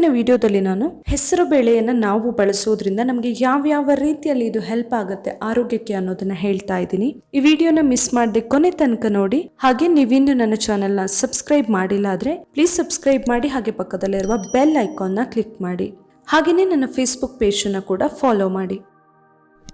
ಇವತ್ತಿನ ವಿಡಿಯೋದಲ್ಲಿ ನಾನು ಹೆಸರು ಬೇಳೆಯನ್ನು ನಾವು ಬಳಸೋದ್ರಿಂದ ನಮಗೆ ಯಾವ ಯಾವ ರೀತಿಯಲ್ಲಿ ಇದು ಹೆಲ್ಪ್ ಆಗುತ್ತೆ ಆರೋಗ್ಯಕ್ಕೆ ಅನ್ನೋದನ್ನ ಹೇಳ್ತಾ ಇದ್ದೀನಿ. ಈ ವಿಡಿಯೋನ ಮಿಸ್ ಮಾಡದೆ ಕೊನೆ ತನಕ ನೋಡಿ. ಹಾಗೆ ನೀವಿನ್ನು ನನ್ನ ಚಾನೆಲ್ನ ಸಬ್ಸ್ಕ್ರೈಬ್ ಮಾಡಿಲ್ಲ ಆದ್ರೆ ಪ್ಲೀಸ್ ಸಬ್ಸ್ಕ್ರೈಬ್ ಮಾಡಿ, ಹಾಗೆ ಪಕ್ಕದಲ್ಲಿರುವ ಬೆಲ್ ಐಕಾನ್ನ ಕ್ಲಿಕ್ ಮಾಡಿ. ಹಾಗೆಯೇ ನನ್ನ ಫೇಸ್ಬುಕ್ ಪೇಜನ್ನು ಕೂಡ ಫಾಲೋ ಮಾಡಿ.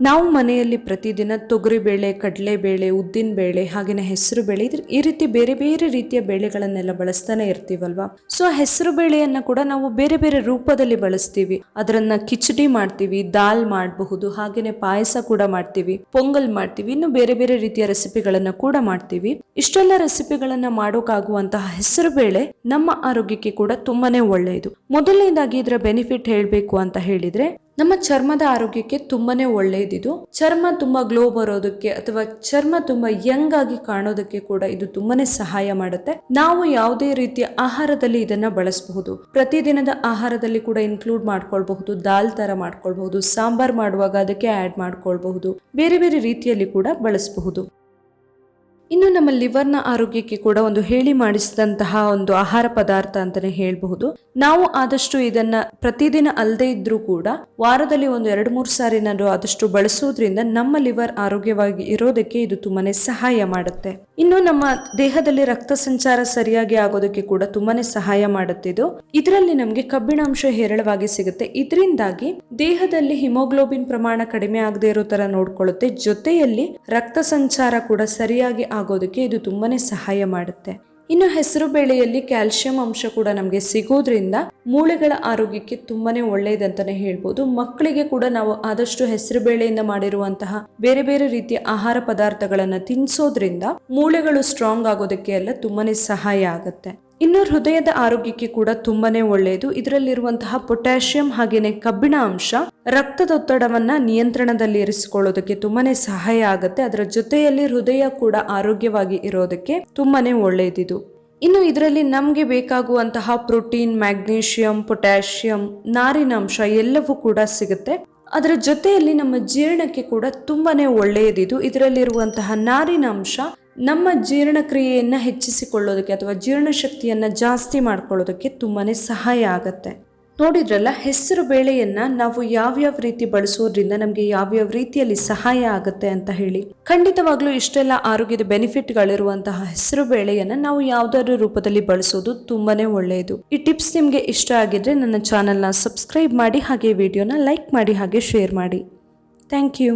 ನಾವು ಮನೆಯಲ್ಲಿ ಪ್ರತಿದಿನ ತೊಗರಿಬೇಳೆ ಕಡಲೆಬೇಳೆ ಉದ್ದಿನ ಬೇಳೆ ಹಾಗೆಯೇ ಹೆಸರು ಬೇಳೆ ಈ ರೀತಿ ಬೇರೆ ಬೇರೆ ರೀತಿಯ ಬೇಳೆಗಳನ್ನೆಲ್ಲ ಬಳಸ್ತಾನೆ ಇರ್ತೀವಲ್ವಾ? ಸೊ ಹೆಸರು ಬೇಳೆಯನ್ನ ಕೂಡ ನಾವು ಬೇರೆ ಬೇರೆ ರೂಪದಲ್ಲಿ ಬಳಸ್ತೀವಿ. ಅದರನ್ನ ಕಿಚಡಿ ಮಾಡ್ತೀವಿ, ದಾಲ್ ಮಾಡಬಹುದು ಹಾಗೆಯೇ ಪಾಯಸ ಕೂಡ ಮಾಡ್ತೀವಿ, ಪೊಂಗಲ್ ಮಾಡ್ತೀವಿ, ಇನ್ನು ಬೇರೆ ಬೇರೆ ರೀತಿಯ ರೆಸಿಪಿಗಳನ್ನ ಕೂಡ ಮಾಡ್ತೀವಿ. ಇಷ್ಟೆಲ್ಲ ರೆಸಿಪಿಗಳನ್ನ ಮಾಡೋಕಾಗುವಂತಹ ಹೆಸರು ಬೇಳೆ ನಮ್ಮ ಆರೋಗ್ಯಕ್ಕೆ ಕೂಡ ತುಂಬಾನೇ ಒಳ್ಳೆಯದು. ಮೊದಲನೇದಾಗಿ ಇದರ ಬೆನಿಫಿಟ್ ಹೇಳಬೇಕು ಅಂತ ಹೇಳಿದ್ರೆ ನಮ್ಮ ಚರ್ಮದ ಆರೋಗ್ಯಕ್ಕೆ ತುಂಬಾನೇ ಒಳ್ಳೆಯದಿದು. ಚರ್ಮ ತುಂಬಾ ಗ್ಲೋ ಬರೋದಕ್ಕೆ ಅಥವಾ ಚರ್ಮ ತುಂಬಾ ಯಂಗ್ ಆಗಿ ಕಾಣೋದಕ್ಕೆ ಕೂಡ ಇದು ತುಂಬಾನೇ ಸಹಾಯ ಮಾಡುತ್ತೆ. ನಾವು ಯಾವುದೇ ರೀತಿಯ ಆಹಾರದಲ್ಲಿ ಇದನ್ನ ಬಳಸಬಹುದು. ಪ್ರತಿದಿನದ ಆಹಾರದಲ್ಲಿ ಕೂಡ ಇನ್ಕ್ಲೂಡ್ ಮಾಡ್ಕೊಳ್ಬಹುದು, ದಾಲ್ ತರ ಮಾಡ್ಕೊಳ್ಬಹುದು, ಸಾಂಬಾರ್ ಮಾಡುವಾಗ ಅದಕ್ಕೆ ಆಡ್ ಮಾಡ್ಕೊಳ್ಬಹುದು. ಬೇರೆ ಬೇರೆ ರೀತಿಯಲ್ಲಿ ಕೂಡ ಬಳಸಬಹುದು. ಇನ್ನು ನಮ್ಮ ಲಿವರ್ನ ಆರೋಗ್ಯಕ್ಕೆ ಕೂಡ ಒಂದು ಹೇಳಿ ಮಾಡಿಸಿದಂತಹ ಒಂದು ಆಹಾರ ಪದಾರ್ಥ ಅಂತಾನೆ ಹೇಳಬಹುದು. ನಾವು ಆದಷ್ಟು ಇದನ್ನ ಪ್ರತಿದಿನ ಅಲ್ಲದೆ ಇದ್ರೂ ಕೂಡ ವಾರದಲ್ಲಿ ಒಂದು ಎರಡು ಮೂರು ಸಾರಿನಾದ್ರು ಆದಷ್ಟು ಬಳಸೋದ್ರಿಂದ ನಮ್ಮ ಲಿವರ್ ಆರೋಗ್ಯವಾಗಿ ಇರೋದಕ್ಕೆ ಇದು ತುಂಬಾನೇ ಸಹಾಯ ಮಾಡುತ್ತೆ. ಇನ್ನು ನಮ್ಮ ದೇಹದಲ್ಲಿ ರಕ್ತ ಸಂಚಾರ ಸರಿಯಾಗಿ ಆಗೋದಕ್ಕೆ ಕೂಡ ತುಂಬಾನೇ ಸಹಾಯ ಮಾಡುತ್ತೆ ಇದು. ಇದರಲ್ಲಿ ನಮಗೆ ಕಬ್ಬಿಣಾಂಶ ಹೇರಳವಾಗಿ ಸಿಗುತ್ತೆ. ಇದರಿಂದಾಗಿ ದೇಹದಲ್ಲಿ ಹಿಮೋಗ್ಲೋಬಿನ್ ಪ್ರಮಾಣ ಕಡಿಮೆ ಆಗದೆ ಇರೋ ತರ ನೋಡ್ಕೊಳ್ಳುತ್ತೆ. ಜೊತೆಯಲ್ಲಿ ರಕ್ತ ಸಂಚಾರ ಕೂಡ ಸರಿಯಾಗಿ ಆಗೋದಕ್ಕೆ ಇದು ತುಂಬಾನೇ ಸಹಾಯ ಮಾಡುತ್ತೆ. ಇನ್ನು ಹೆಸರು ಬೇಳೆಯಲ್ಲಿ ಕ್ಯಾಲ್ಸಿಯಂ ಅಂಶ ಕೂಡ ನಮಗೆ ಸಿಗೋದ್ರಿಂದ ಮೂಳೆಗಳ ಆರೋಗ್ಯಕ್ಕೆ ತುಂಬಾನೇ ಒಳ್ಳೆಯದಂತಾನೆ ಹೇಳ್ಬೋದು. ಮಕ್ಕಳಿಗೆ ಕೂಡ ನಾವು ಆದಷ್ಟು ಹೆಸರು ಬೇಳೆಯಿಂದ ಮಾಡಿರುವಂತಹ ಬೇರೆ ಬೇರೆ ರೀತಿಯ ಆಹಾರ ಪದಾರ್ಥಗಳನ್ನ ತಿನ್ಸೋದ್ರಿಂದ ಮೂಳೆಗಳು ಸ್ಟ್ರಾಂಗ್ ಆಗೋದಕ್ಕೆ ಎಲ್ಲ ತುಂಬಾನೇ ಸಹಾಯ ಆಗುತ್ತೆ. ಇನ್ನು ಹೃದಯದ ಆರೋಗ್ಯಕ್ಕೆ ಕೂಡ ತುಂಬಾನೇ ಒಳ್ಳೆಯದು ಇದರಲ್ಲಿರುವಂತಹ ಪೊಟ್ಯಾಷಿಯಂ ಹಾಗೇನೆ ಕಬ್ಬಿಣ ಅಂಶ ರಕ್ತದೊತ್ತಡವನ್ನ ನಿಯಂತ್ರಣದಲ್ಲಿ ಇರಿಸಿಕೊಳ್ಳೋದಕ್ಕೆ ತುಂಬಾನೇ ಸಹಾಯ ಆಗುತ್ತೆ. ಅದರ ಜೊತೆಯಲ್ಲಿ ಹೃದಯ ಕೂಡ ಆರೋಗ್ಯವಾಗಿ ಇರೋದಕ್ಕೆ ತುಂಬಾನೇ ಒಳ್ಳೆಯದಿದು ಇನ್ನು ಇದರಲ್ಲಿ ನಮಗೆ ಬೇಕಾಗುವಂತಹ ಪ್ರೋಟೀನ್, ಮ್ಯಾಗ್ನೀಷಿಯಂ, ಪೊಟ್ಯಾಷಿಯಂ ನಾರಿನಾಂಶ ಎಲ್ಲವೂ ಕೂಡ ಸಿಗುತ್ತೆ. ಅದರ ಜೊತೆಯಲ್ಲಿ ನಮ್ಮ ಜೀರ್ಣಕ್ಕೆ ಕೂಡ ತುಂಬಾನೇ ಒಳ್ಳೆಯದಿದು ಇದರಲ್ಲಿರುವಂತಹ ನಾರಿನಾಂಶ ನಮ್ಮ ಜೀರ್ಣಕ್ರಿಯೆಯನ್ನು ಹೆಚ್ಚಿಸಿಕೊಳ್ಳೋದಕ್ಕೆ ಅಥವಾ ಜೀರ್ಣಶಕ್ತಿಯನ್ನು ಜಾಸ್ತಿ ಮಾಡ್ಕೊಳ್ಳೋದಕ್ಕೆ ತುಂಬಾ ಸಹಾಯ ಆಗುತ್ತೆ. ನೋಡಿದ್ರಲ್ಲ, ಹೆಸರು ಬೇಳೆಯನ್ನು ನಾವು ಯಾವ್ಯಾವ ರೀತಿ ಬಳಸೋದ್ರಿಂದ ನಮಗೆ ಯಾವ್ಯಾವ ರೀತಿಯಲ್ಲಿ ಸಹಾಯ ಆಗುತ್ತೆ ಅಂತ ಹೇಳಿ, ಖಂಡಿತವಾಗ್ಲೂ ಇಷ್ಟೆಲ್ಲ ಆರೋಗ್ಯದ ಬೆನಿಫಿಟ್ಗಳಿರುವಂತಹ ಹೆಸರು ಬೇಳೆಯನ್ನು ನಾವು ಯಾವ್ದಾದ್ರು ರೂಪದಲ್ಲಿ ಬಳಸೋದು ತುಂಬಾನೇ ಒಳ್ಳೆಯದು. ಈ ಟಿಪ್ಸ್ ನಿಮಗೆ ಇಷ್ಟ ಆಗಿದ್ರೆ ನನ್ನ ಚಾನೆಲ್ನ ಸಬ್ಸ್ಕ್ರೈಬ್ ಮಾಡಿ, ಹಾಗೆ ವಿಡಿಯೋನ ಲೈಕ್ ಮಾಡಿ, ಹಾಗೆ ಶೇರ್ ಮಾಡಿ. Thank you.